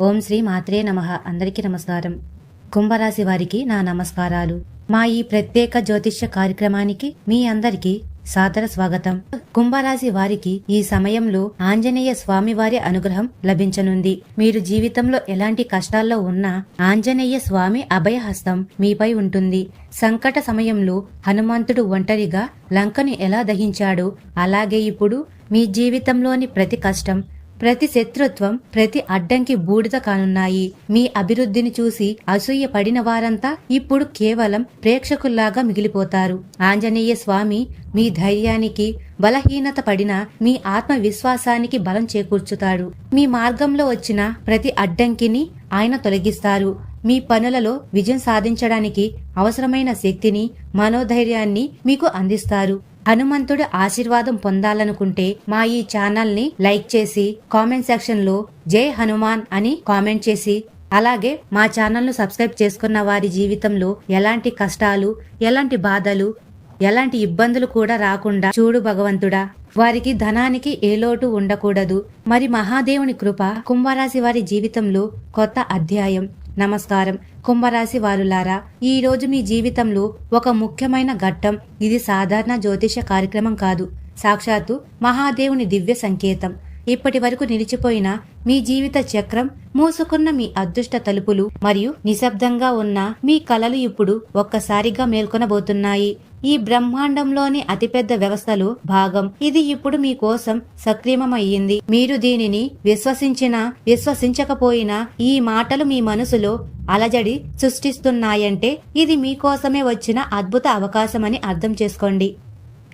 ఓం శ్రీ మాత్రే నమ. అందరికీ నమస్కారం. కుంభరాశి వారికి నా నమస్కారాలు. మా ఈ ప్రత్యేక జ్యోతిష్య కార్యక్రమానికి మీ అందరికీ సాదర స్వాగతం. కుంభరాశి వారికి ఈ సమయంలో ఆంజనేయ స్వామి వారి అనుగ్రహం లభించనుంది. మీరు జీవితంలో ఎలాంటి కష్టాల్లో ఉన్నా ఆంజనేయ స్వామి అభయహస్తం మీపై ఉంటుంది. సంకట సమయంలో హనుమంతుడు ఒంటరిగా లంకను ఎలా దహించాడో? అలాగే ఇప్పుడు మీ జీవితంలోని ప్రతి కష్టం ప్రతి శత్రుత్వం ప్రతి అడ్డంకి బూడిద కానున్నాయి. మీ అభివృద్ధిని చూసి అసూయ పడిన వారంతా ఇప్పుడు కేవలం ప్రేక్షకుల్లాగా మిగిలిపోతారు. ఆంజనేయ స్వామి మీ ధైర్యానికి బలహీనత పడిన మీ ఆత్మవిశ్వాసానికి బలం చేకూర్చుతాడు. మీ మార్గంలో వచ్చిన ప్రతి అడ్డంకిని ఆయన తొలగిస్తారు. మీ పనులలో విజయం సాధించడానికి అవసరమైన శక్తిని మనోధైర్యాన్ని మీకు అందిస్తారు. హనుమంతుడి ఆశీర్వాదం పొందాలనుకుంటే మా ఈ ఛానల్ని లైక్ చేసి కామెంట్ సెక్షన్లో జై హనుమాన్ అని కామెంట్ చేసి అలాగే మా ఛానల్ను సబ్స్క్రైబ్ చేసుకున్న వారి జీవితంలో ఎలాంటి కష్టాలు ఎలాంటి బాధలు ఎలాంటి ఇబ్బందులు కూడా రాకుండా చూడు భగవంతుడా. వారికి ధనానికి ఏ లోటు ఉండకూడదు. మరి మహాదేవుని కృప కుంభరాశి వారి జీవితంలో కొత్త అధ్యాయం. నమస్కారం. కుంభరాశి వారులారా ఈ రోజు మీ జీవితంలో ఒక ముఖ్యమైన ఘట్టం. ఇది సాధారణ జ్యోతిష కార్యక్రమం కాదు. సాక్షాత్తు మహాదేవుని దివ్య సంకేతం. ఇప్పటి వరకు నిలిచిపోయిన మీ జీవిత చక్రం మూసుకున్న మీ అదృష్ట తలుపులు మరియు నిశ్శబ్దంగా ఉన్న మీ కలలు ఇప్పుడు ఒక్కసారిగా మేల్కొనబోతున్నాయి. ఈ బ్రహ్మాండంలోని అతిపెద్ద వ్యవస్థలో భాగం. ఇది ఇప్పుడు మీ కోసం సక్రియమయ్యింది. మీరు దీనిని విశ్వసించినా విశ్వసించకపోయినా ఈ మాటలు మీ మనసులో అలజడి సృష్టిస్తున్నాయంటే ఇది మీకోసమే వచ్చిన అద్భుత అవకాశమని అర్థం చేసుకోండి.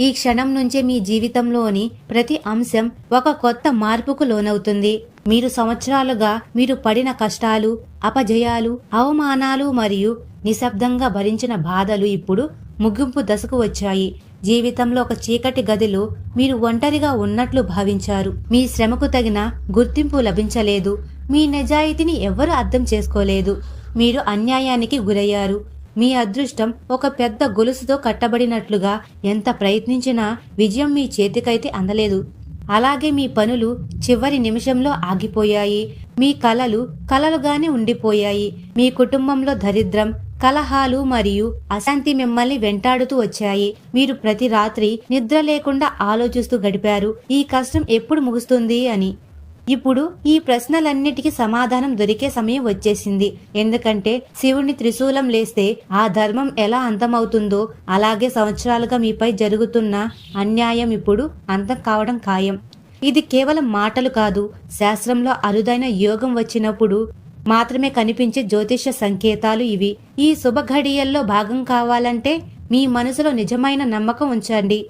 ఈ క్షణం నుంచే మీ జీవితంలోని ప్రతి అంశం ఒక కొత్త మార్పుకు లోనవుతుంది. మీరు సంవత్సరాలుగా మీరు పడిన కష్టాలు అపజయాలు అవమానాలు మరియు నిశ్శబ్దంగా భరించిన బాధలు ఇప్పుడు ముగింపు దశకు వచ్చాయి. జీవితంలో ఒక చీకటి గదిలో మీరు ఒంటరిగా ఉన్నట్లు భావించారు. మీ శ్రమకు తగిన గుర్తింపు లభించలేదు. మీ నిజాయితీని ఎవ్వరూ అర్థం చేసుకోలేదు. మీరు అన్యాయానికి గురయ్యారు. మీ అదృష్టం ఒక పెద్ద గొలుసుతో కట్టబడినట్లుగా ఎంత ప్రయత్నించినా విజయం మీ చేతికైతే అందలేదు. అలాగే మీ పనులు చివరి నిమిషంలో ఆగిపోయాయి. మీ కలలు కలలుగానే ఉండిపోయాయి. మీ కుటుంబంలో దరిద్రం కలహాలు మరియు అశాంతి మిమ్మల్ని వెంటాడుతూ వచ్చాయి. మీరు ప్రతి రాత్రి నిద్ర లేకుండా ఆలోచిస్తూ గడిపారు. ఈ కష్టం ఎప్పుడు ముగుస్తుంది అని. ఇప్పుడు ఈ ప్రశ్నలన్నిటికీ సమాధానం దొరికే సమయం వచ్చేసింది. ఎందుకంటే శివుని త్రిశూలం లేస్తే ఆ ధర్మం ఎలా అంతమవుతుందో అలాగే సంవత్సరాలుగా మీపై జరుగుతున్న అన్యాయం ఇప్పుడు అంతం కావడం ఖాయం. ఇది కేవలం మాటలు కాదు శాస్త్రంలో అరుదైన యోగం వచ్చినప్పుడు మాత్రమే కనిపించే జ్యోతిష సంకేతాలు ఇవి. ఈ శుభ ఘడియల్లో భాగం కావాలంటే మీ మనసులో నిజమైన నమ్మకం ఉంచండి.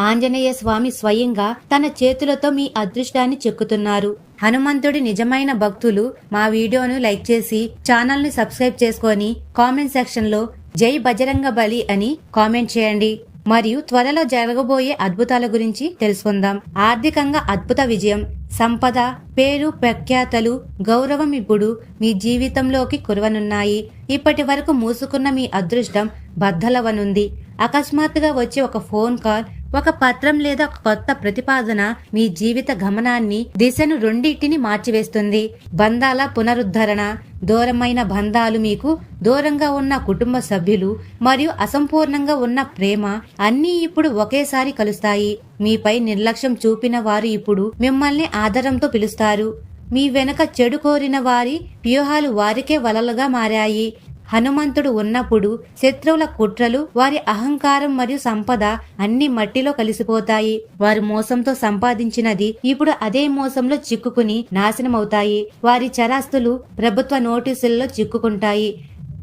ఆంజనేయ స్వామి స్వయంగా తన చేతులతో మీ అదృష్టాన్ని చెక్కుతున్నారు. హనుమంతుడి నిజమైన భక్తులు మా వీడియోను లైక్ చేసి ఛానల్ని సబ్స్క్రైబ్ చేసుకొని కామెంట్ సెక్షన్లో జై బజరంగ బలి అని కామెంట్ చేయండి. మరియు త్వరలో జరగబోయే అద్భుతాల గురించి తెలుసుకుందాం. ఆర్థికంగా అద్భుత విజయం. సంపద పేరు ప్రఖ్యాతలు గౌరవం ఇప్పుడు మీ జీవితంలోకి కురవనున్నాయి. ఇప్పటి వరకు మూసుకున్న మీ అదృష్టం బద్దలవనుంది. అకస్మాత్తుగా వచ్చే ఒక ఫోన్ కాల్ ఒక పత్రం లేదా కొత్త ప్రతిపాదన మీ జీవిత గమనాన్ని దిశను రెండింటిని మార్చివేస్తుంది. బంధాల పునరుద్ధరణ దూరమైన బంధాలు మీకు దూరంగా ఉన్న కుటుంబ సభ్యులు మరియు అసంపూర్ణంగా ఉన్న ప్రేమ అన్నీ ఇప్పుడు ఒకేసారి కలుస్తాయి. మీపై నిర్లక్ష్యం చూపిన వారు ఇప్పుడు మిమ్మల్ని ఆదరంతో పిలుస్తారు. మీ వెనక చెడు కోరిన వారి వ్యూహాలు వారికే వలలుగా మారాయి. హనుమంతుడు ఉన్నప్పుడు శత్రువుల కుట్రలు వారి అహంకారం మరియు సంపద అన్ని మట్టిలో కలిసిపోతాయి. వారి మోసంతో సంపాదించినది ఇప్పుడు అదే మోసంలో చిక్కుకుని నాశనమవుతాయి. వారి చరాస్తులు ప్రభుత్వ నోటీసుల్లో చిక్కుకుంటాయి.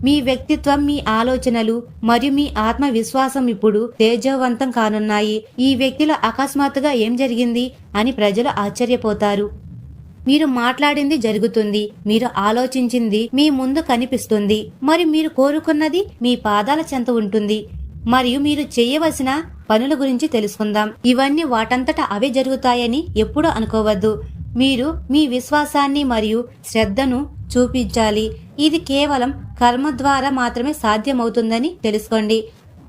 మీ వ్యక్తిత్వం మీ ఆలోచనలు మరియు మీ ఆత్మవిశ్వాసం ఇప్పుడు తేజవంతం కానున్నాయి. ఈ వ్యక్తిలో అకస్మాత్తుగా ఏం జరిగింది అని ప్రజలు ఆశ్చర్యపోతారు. మీరు మాట్లాడింది జరుగుతుంది మీరు ఆలోచించింది మీ ముందు కనిపిస్తుంది మరి మీరు కోరుకున్నది మీ పాదాల చెంత ఉంటుంది. మరియు మీరు చేయవలసిన పనుల గురించి తెలుసుకుందాం. ఇవన్నీ వాటంతట అవే జరుగుతాయని ఎప్పుడూ అనుకోవద్దు. మీరు మీ విశ్వాసాన్ని మరియు శ్రద్ధను చూపించాలి. ఇది కేవలం కర్మ ద్వారా మాత్రమే సాధ్యమవుతుందని తెలుసుకోండి.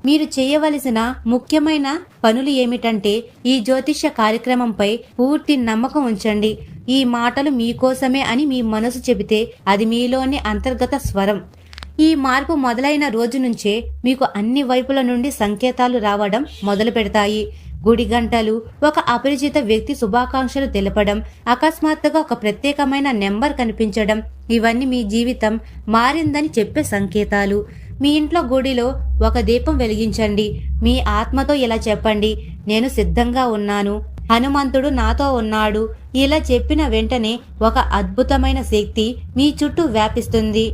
మీరు చేయవలసిన ముఖ్యమైన పనులు ఏమిటంటే ఈ జ్యోతిష్య కార్యక్రమంపై పూర్తి నమ్మకం ఉంచండి. ఈ మాటలు మీకోసమే అని మీ మనసు చెబితే అది మీలోని అంతర్గత స్వరం. ఈ మార్పు మొదలైన రోజు నుంచే మీకు అన్ని వైపుల నుండి సంకేతాలు రావడం మొదలు పెడతాయి. గుడి గంటలు ఒక అపరిచిత వ్యక్తి శుభాకాంక్షలు తెలపడం అకస్మాత్తుగా ఒక ప్రత్యేకమైన నెంబర్ కనిపించడం ఇవన్నీ మీ జీవితం మారిందని చెప్పే సంకేతాలు. మీ ఇంట్లో గుడిలో ఒక దీపం వెలిగించండి. మీ ఆత్మతో ఇలా చెప్పండి నేను సిద్ధంగా ఉన్నాను హనుమంతుడు నాతో ఉన్నాడు. ఇలా చెప్పిన వెంటనే ఒక అద్భుతమైన శక్తి మీ చుట్టూ వ్యాపిస్తుంది.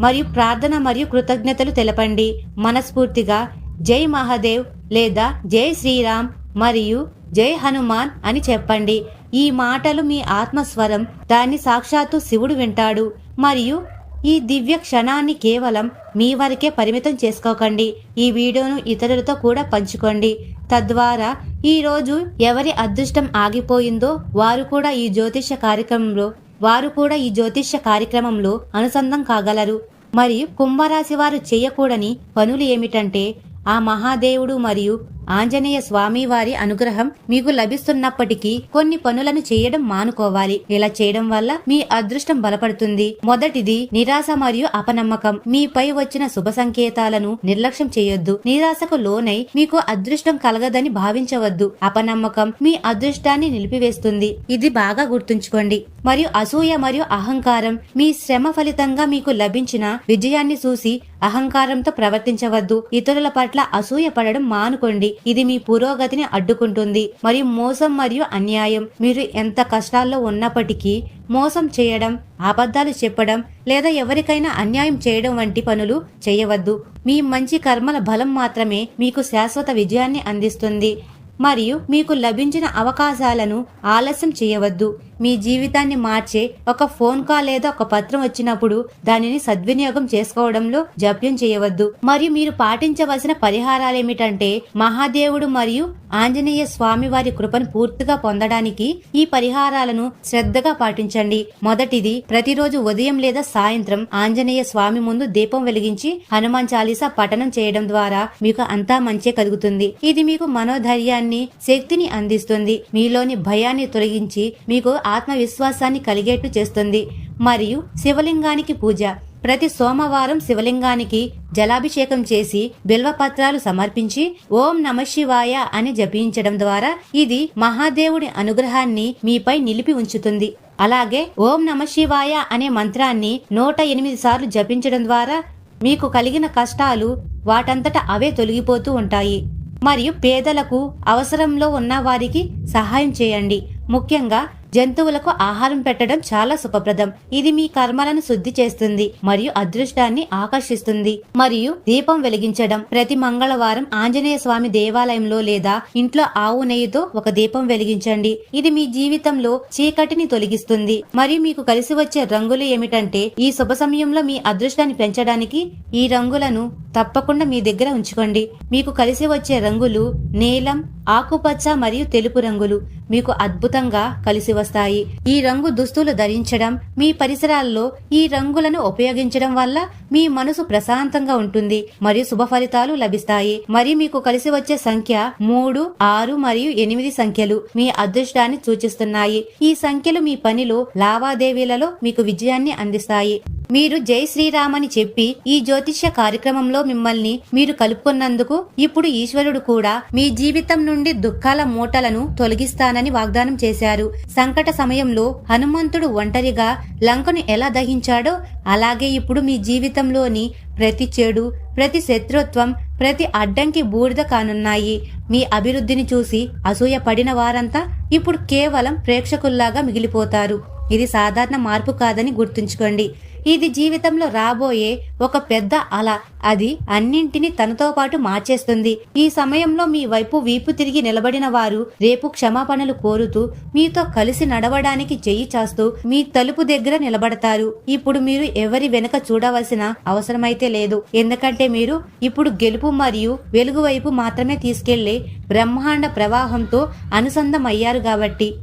మరియు ప్రార్థన మరియు కృతజ్ఞతలు తెలపండి. మనస్ఫూర్తిగా జై మహాదేవ్ లేదా జై శ్రీరామ్ మరియు జై హనుమాన్ అని చెప్పండి. ఈ మాటలు మీ ఆత్మస్వరం దాన్ని సాక్షాత్తు శివుడు వింటాడు. మరియు ఈ దివ్య క్షణాన్ని కేవలం మీ వరకే పరిమితం చేసుకోకండి. ఈ వీడియోను ఇతరులతో కూడా పంచుకోండి. తద్వారా ఈరోజు ఎవరి అదృష్టం ఆగిపోయిందో వారు కూడా ఈ జ్యోతిష్య కార్యక్రమంలో వారు కూడా ఈ జ్యోతిష్య కార్యక్రమంలో అనుసంధం కాగలరు. మరియు కుంభరాశి వారు చేయకూడని పనులు ఏమిటంటే ఆ మహాదేవుడు మరియు ఆంజనేయ స్వామి వారి అనుగ్రహం మీకు లభిస్తున్నప్పటికీ కొన్ని పనులను చేయడం మానుకోవాలి. ఇలా చేయడం వల్ల మీ అదృష్టం బలపడుతుంది. మొదటిది నిరాశ మరియు అపనమ్మకం. మీపై వచ్చిన శుభ సంకేతాలను నిర్లక్ష్యం చేయొద్దు. నిరాశకు లోనై మీకు అదృష్టం కలగదని భావించవద్దు. అపనమ్మకం మీ అదృష్టాన్ని నిలిపివేస్తుంది. ఇది బాగా గుర్తుంచుకోండి. మరియు అసూయ మరియు అహంకారం మీ శ్రమ ఫలితంగా మీకు లభించిన విజయాన్ని చూసి అహంకారంతో ప్రవర్తించవద్దు. ఇతరుల పట్ల అసూయ పడడం మానుకోండి. ఇది మీ పురోగతిని అడ్డుకుంటుంది. మరియు మోసం మరియు అన్యాయం. మీరు ఎంత కష్టాల్లో ఉన్నప్పటికీ మోసం చేయడం అబద్ధాలు చెప్పడం లేదా ఎవరికైనా అన్యాయం చేయడం వంటి పనులు చేయవద్దు. మీ మంచి కర్మల బలం మాత్రమే మీకు శాశ్వత విజయాన్ని అందిస్తుంది. మరియు మీకు లభించిన అవకాశాలను ఆలస్యం చేయవద్దు. మీ జీవితాన్ని మార్చే ఒక ఫోన్ కాల్ లేదా ఒక పత్రం వచ్చినప్పుడు దానిని సద్వినియోగం చేసుకోవడంలో జప్యం చేయవద్దు. మరియు మీరు పాటించవలసిన పరిహారాలు ఏమిటంటే మహాదేవుడు మరియు ఆంజనేయ స్వామి వారి కృపను పూర్తిగా పొందడానికి ఈ పరిహారాలను శ్రద్ధగా పాటించండి. మొదటిది ప్రతిరోజు ఉదయం లేదా సాయంత్రం ఆంజనేయ స్వామి ముందు దీపం వెలిగించి హనుమాన్ చాలీసా పఠనం చేయడం ద్వారా మీకు అంతా మంచే కలుగుతుంది. ఇది మీకు మనోధైర్యాన్ని శక్తిని అందిస్తుంది. మీలోని భయాన్ని తొలగించి మీకు ఆత్మవిశ్వాసాన్ని కలిగేట్టు చేస్తుంది. మరియు శివలింగానికి పూజ. ప్రతి సోమవారం శివలింగానికి జలాభిషేకం చేసి బిల్వపత్రాలు సమర్పించి ఓం నమ శివాయ అని జపించడం ద్వారా ఇది మహాదేవుడి అనుగ్రహాన్ని మీపై నిలిపి ఉంచుతుంది. అలాగే ఓం నమ శివాయ అనే మంత్రాన్ని నూట ఎనిమిది సార్లు జపించడం ద్వారా మీకు కలిగిన కష్టాలు వాటంతట అవే తొలగిపోతూ ఉంటాయి. మరియు పేదలకు అవసరంలో ఉన్న వారికి సహాయం చేయండి. ముఖ్యంగా జంతువులకు ఆహారం పెట్టడం చాలా శుభప్రదం. ఇది మీ కర్మలను శుద్ధి చేస్తుంది మరియు అదృష్టాన్ని ఆకర్షిస్తుంది. మరియు దీపం వెలిగించడం. ప్రతి మంగళవారం ఆంజనేయ స్వామి దేవాలయంలో లేదా ఇంట్లో ఆవు నెయ్యితో ఒక దీపం వెలిగించండి. ఇది మీ జీవితంలో చీకటిని తొలగిస్తుంది. మరియు మీకు కలిసి వచ్చే రంగులు ఏమిటంటే ఈ శుభ సమయంలో మీ అదృష్టాన్ని పెంచడానికి ఈ రంగులను తప్పకుండా మీ దగ్గర ఉంచుకోండి. మీకు కలిసి వచ్చే రంగులు నీలం ఆకుపచ్చ మరియు తెలుపు రంగులు. మీకు అద్భుతంగా కలిసి వస్తాయి. ఈ రంగు దుస్తులు ధరించడం మీ పరిసరాల్లో ఈ రంగులను ఉపయోగించడం వల్ల మీ మనసు ప్రశాంతంగా ఉంటుంది. మరియు శుభ ఫలితాలు లభిస్తాయి. మరియు మీకు కలిసి వచ్చే సంఖ్య మూడు ఆరు మరియు ఎనిమిది సంఖ్యలు మీ అదృష్టాన్ని సూచిస్తున్నాయి. ఈ సంఖ్యలు మీ పనిలో లావాదేవీలలో మీకు విజయాన్ని అందిస్తాయి. మీరు జై శ్రీరామ్ అని చెప్పి ఈ జ్యోతిష్య కార్యక్రమంలో మిమ్మల్ని మీరు కలుపుకున్నందుకు ఇప్పుడు ఈశ్వరుడు కూడా మీ జీవితం నుండి దుఃఖాల మూటలను తొలగిస్తానని వాగ్దానం చేశారు. సంకట సమయంలో హనుమంతుడు ఒంటరిగా లంకను ఎలా దహించాడో అలాగే ఇప్పుడు మీ జీవితంలోని ప్రతి చెడు ప్రతి శత్రుత్వం ప్రతి అడ్డంకి బూడిద కానున్నాయి. మీ అభివృద్ధిని చూసి అసూయ పడిన వారంతా ఇప్పుడు కేవలం ప్రేక్షకుల్లాగా మిగిలిపోతారు. ఇది సాధారణ మార్పు కాదని గుర్తుంచుకోండి. ఇది జీవితంలో రాబోయే ఒక పెద్ద అల. అది అన్నింటినీ తనతో పాటు మార్చేస్తుంది. ఈ సమయంలో మీ వైపు వీపు తిరిగి నిలబడిన వారు రేపు క్షమాపణలు కోరుతూ మీతో కలిసి నడవడానికి చెయ్యి చాస్తూ మీ తలుపు దగ్గర నిలబడతారు. ఇప్పుడు మీరు ఎవరి వెనుక చూడవలసిన అవసరమైతే లేదు. ఎందుకంటే మీరు ఇప్పుడు గెలుపు మరియు వెలుగు వైపు మాత్రమే తీసుకెళ్ళే బ్రహ్మాండ ప్రవాహంతో అనుసంధమయ్యారు కాబట్టి.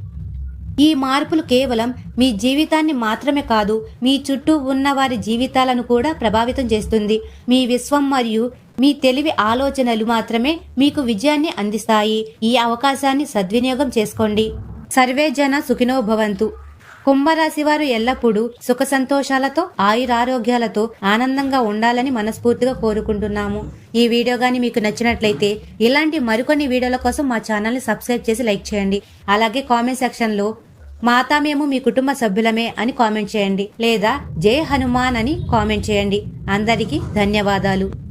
ఈ మార్పులు కేవలం మీ జీవితాన్ని మాత్రమే కాదు మీ చుట్టూ ఉన్న వారి జీవితాలను కూడా ప్రభావితం చేస్తుంది. మీ విశ్వం మరియు మీ తెలివి ఆలోచనలు మాత్రమే మీకు విజయాన్ని అందిస్తాయి. ఈ అవకాశాన్ని సద్వినియోగం చేసుకోండి. సర్వే జన కుంభరాశి వారు ఎల్లప్పుడూ సుఖ సంతోషాలతో ఆయురారోగ్యాలతో ఆనందంగా ఉండాలని మనస్ఫూర్తిగా కోరుకుంటున్నాము. ఈ వీడియో గాని మీకు నచ్చినట్లయితే ఇలాంటి మరికొన్ని వీడియోల కోసం మా ఛానల్ని సబ్స్క్రైబ్ చేసి లైక్ చేయండి. అలాగే కామెంట్ సెక్షన్లో మాతా మేము మీ కుటుంబ సభ్యులమే అని కామెంట్ చేయండి. లేదా జై హనుమాన్ అని కామెంట్ చేయండి. అందరికీ ధన్యవాదాలు.